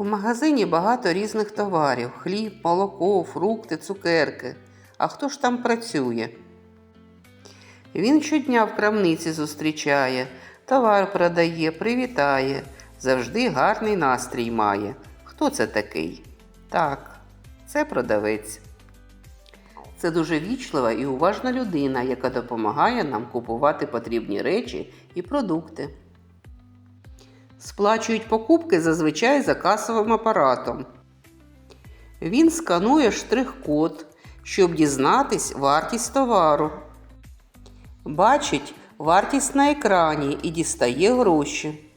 У магазині багато різних товарів: хліб, молоко, фрукти, цукерки. А хто ж там працює? Він щодня в крамниці зустрічає, товар продає, привітає, завжди гарний настрій має. Хто це такий? Так, це продавець. Це дуже вічлива і уважна людина, яка допомагає нам купувати потрібні речі і продукти. Сплачують покупки зазвичай за касовим апаратом. Він сканує штрих-код, щоб дізнатись вартість товару. Бачить вартість на екрані і дістає гроші.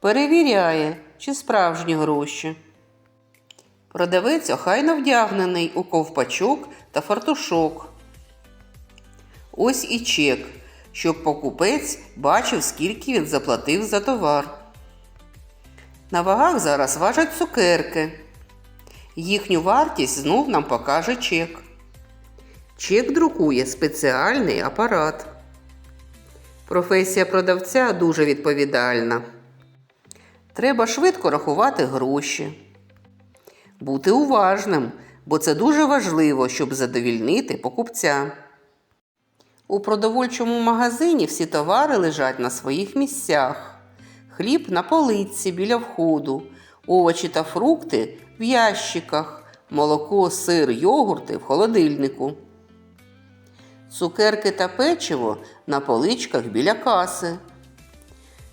Перевіряє, чи справжні гроші. Продавець охайно вдягнений у ковпачок та фартушок. Ось і чек, щоб покупець бачив, скільки він заплатив за товар. На вагах зараз важать цукерки. Їхню вартість знов нам покаже чек. Чек друкує спеціальний апарат. Професія продавця дуже відповідальна. Треба швидко рахувати гроші. Бути уважним, бо це дуже важливо, щоб задовільнити покупця. У продовольчому магазині всі товари лежать на своїх місцях. Хліб на полиці біля входу, овочі та фрукти в ящиках, молоко, сир, йогурти в холодильнику. Цукерки та печиво на поличках біля каси.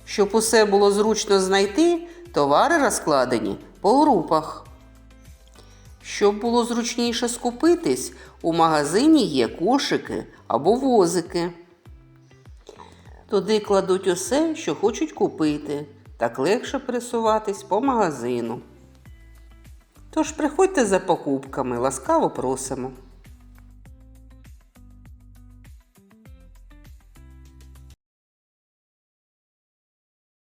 Щоб усе було зручно знайти, товари розкладені по групах. Щоб було зручніше скупитись, у магазині є кошики або возики. Туди кладуть усе, що хочуть купити, так легше пересуватись по магазину. Тож приходьте за покупками, ласкаво просимо.